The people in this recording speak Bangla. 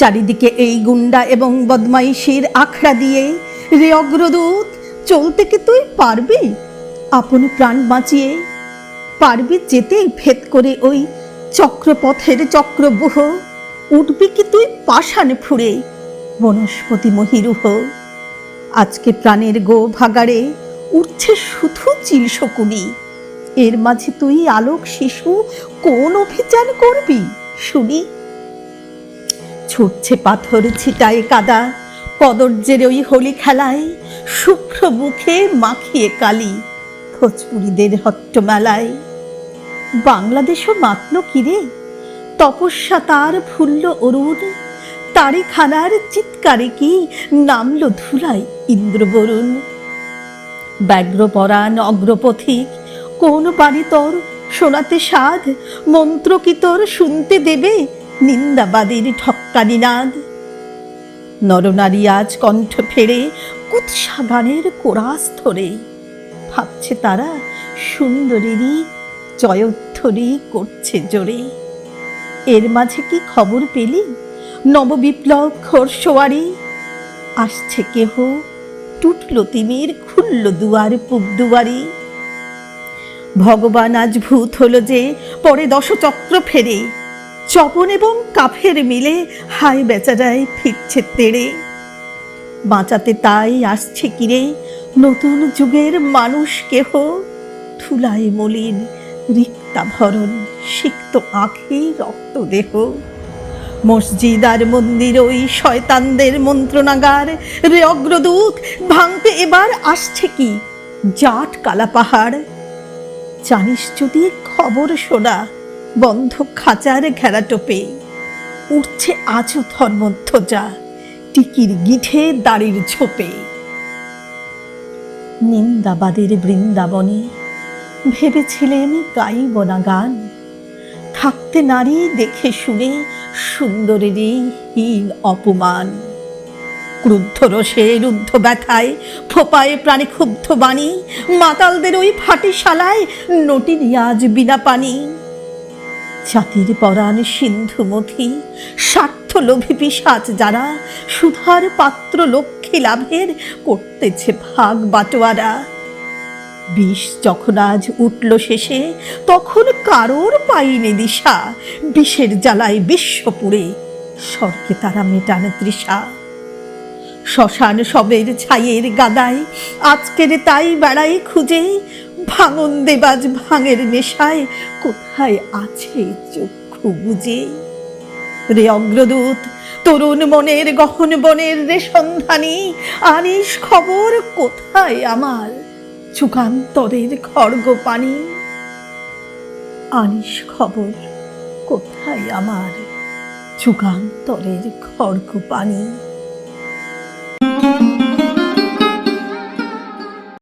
চারিদিকে এই গুন্ডা এবং বদমাইশির আখড়া দিয়ে রে অগ্রদূত, চলতে কি তুই পারবি? আপন প্রাণ বাঁচিয়ে পারবি যেতে ভেদ করে ওই চক্রপথের চক্রবুহ উঠবি কি তুই পাষাণ ফুড়ে, বনস্পতি মহিরুহ? আজকে প্রাণের গো ভাগাড়ে উঠছে শুধু চিল শকুনি। এর মাঝে তুই আলোক শিশু কোন অভিযান করবি? শুনি। ছুটছে পাথর ছিটায় কাদা। কদর্যের ওই হোলি খেলায় শুভ্র মুখে মাখিয়ে কালি ভোজপুরীদের হট্টমেলায়। বাংলাদেশও মাতল কিরে তপস্যা তার ফুল্ল অরুণ। তারি খানার চিৎকারে কি নামলো ধুলায় ইন্দ্রবরুণ। ব্যগ্রপরাণ অগ্রপথিক, কোন বাড়ি তোর শোনাতে সাধ মন্ত্র কি তোর শুনতে দেবে? নিন্দাবাদীর ঠক্কানি নাদ নরনারী আজ কণ্ঠ ফেরে কুৎসা গানের কোরাস ধরে ভাবছে তারা সুন্দরীরই জয়ধ্বনি করছে জোরে। এর মাঝে কি খবর পেলি? নববিপ্লব খোরসোয়ারি আসছে কেহ? টুটল তিমির, খুলল দুয়ার পুব দুয়ারি। ভগবান আজ ভূত হলো যে পরে দশচক্র ফেরে। চপন এবং কাফের মিলে হায় বেচারায় ফিরছে তেড়ে। বাঁচাতে তাই আসছে কিরে, নতুন যুগের মানুষ কেহ? ধুলায় মলিন রিক্তা ভরণ, সিক্ত আঁখে, রক্ত দেহ। মসজিদ আর মন্দির, ওই শয়তানদের মন্ত্রণাগার, রে অগ্রদূত, ভাঙতে এবার আসছে কি? জাট কালা পাহাড়। জানিস যদি খবর শোনা বন্ধ খাঁচার ঘেরা টোপে। উঠছে আজও ধর্মধ্বজা, টিকির গিঠে দাড়ির ছোপে। নিন্দাবাদের বৃন্দাবনে ভেবেছিলেন গাইব না গান। থাকতে নারী দেখে শুনে সুন্দরেরই হীন অপমান। ক্রুদ্ধ রসে রুদ্ধ ব্যথায় ফোপায় প্রাণী ক্ষুব্ধ বাণী, মাতালদের ওই ফাটিশালায় নটিনি আজ বিনা পানি। জাতির পরাণ সিন্ধু মথি স্বার্থ লোভী যারা সুধার পাত্র লক্ষ্মী লাভের করতেছে ভাগ বাটোয়ারা। বিষ যখন আজ উঠল শেষে, তখন কারোর পাইনি দিশা, বিষের জ্বালায় বিশ্বপুরে স্বর্গে তারা মেটান তৃষা। শ্মশান সবের ছাইয়ের গাদায়, আজকের তাই বেড়াই খুঁজে ভাঙন দেবাজ ভাঙের নেশায় কোথায় আছে চক্ষু বুঝে? রে অগ্রদূত, তরুণ মনের গহন বনের রে সন্ধানী, আনিস খবর কোথায় আমার? যুগান্তরের খড়গ পানি। আনিস খবর কোথায় আমার? যুগান্তরের খড়গ পানি।